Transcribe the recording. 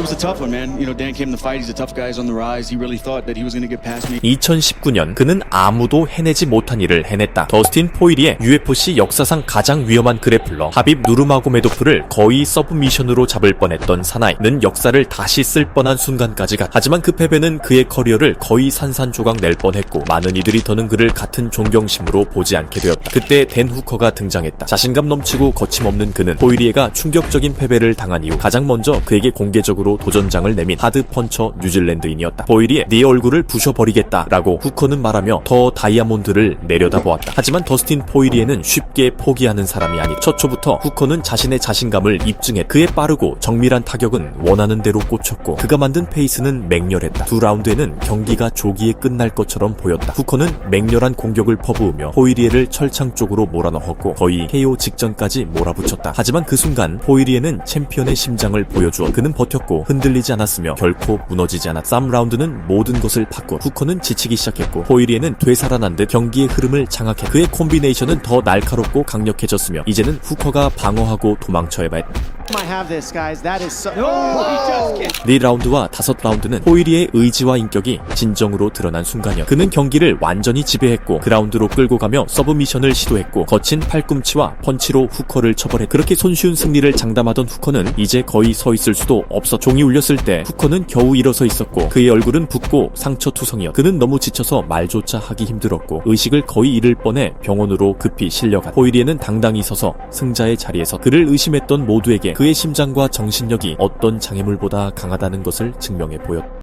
Was a tough one, man. You know, Dan came the fight. He's a tough guy. He's on the rise. He really thought that he was going to get past me. 2019년 그는 아무도 해내지 못한 일을 해냈다. 더스틴 포일리의 UFC 역사상 가장 위험한 그래플러 하빕 누르마고메도프를 거의 서브미션으로 잡을 뻔했던 사나이는 역사를 다시 쓸 뻔한 순간까지 갔. 하지만 그 패배는 그의 커리어를 거의 산산조각 낼 뻔했고 많은 이들이 더는 그를 같은 존경심으로 보지 않게 되었다. 그때 댄 후커가 등장했다. 자신감 넘치고 거침없는 그는 포일리에가 충격적인 패배를 당한 이후 가장 먼저 그에게 공개적으로 도전장을 내민 하드 펀처 뉴질랜드인이었다. 포일리에 네 얼굴을 부셔버리겠다라고 후커는 말하며 더 다이아몬드를 내려다보았다. 하지만 더스틴 포일리에는 쉽게 포기하는 사람이 아니다. 첫 초부터 후커는 자신의 자신감을 입증해 그의 빠르고 정밀한 타격은 원하는 대로 꽂혔고 그가 만든 페이스는 맹렬했다. 두 라운드에는 경기가 조기에 끝날 것처럼 보였다. 후커는 맹렬한 공격을 퍼부으며 포이리에를 철창 쪽으로 몰아넣었고 거의 KO 직전까지 몰아붙였다. 하지만 그 순간 포이리에는 챔피언의 심장을 보여주어 그는 버텼고 흔들리지 않았으며 결코 무너지지 않았다. 3라운드는 모든 것을 바꿔 후커는 지치기 시작했고 포이리에는 되살아난 듯 경기의 흐름을 장악해 그의 콤비네이션은 더 날카롭고 강력해졌으며 이제는 후커가 방어하고 도망쳐야 했다. So. Oh. 네 라운드와 다섯 라운드는 포이리의 의지와 인격이 진정으로 드러난 순간이었다. 그는 경기를 완전히 지배했고 그라운드로 끌고 가며 서브미션을 시도했고 거친 팔꿈치와 펀치로 후커를 처벌해 그렇게 손쉬운 승리를 장담하던 후커는 이제 거의 서 있을 수도 없어 종이 울렸을 때 후커는 겨우 일어서 있었고 그의 얼굴은 붓고 상처투성이었. 그는 너무 지쳐서 말조차 하기 힘들었고 의식을 거의 잃을 뻔해 병원으로 급히 실려갔다. 포이리에는 당당히 서서 승자의 자리에서 그를 의심했던 모두에게 그의 심장과 정신력이 어떤 장애물보다 강하다는 것을 증명해 보였다.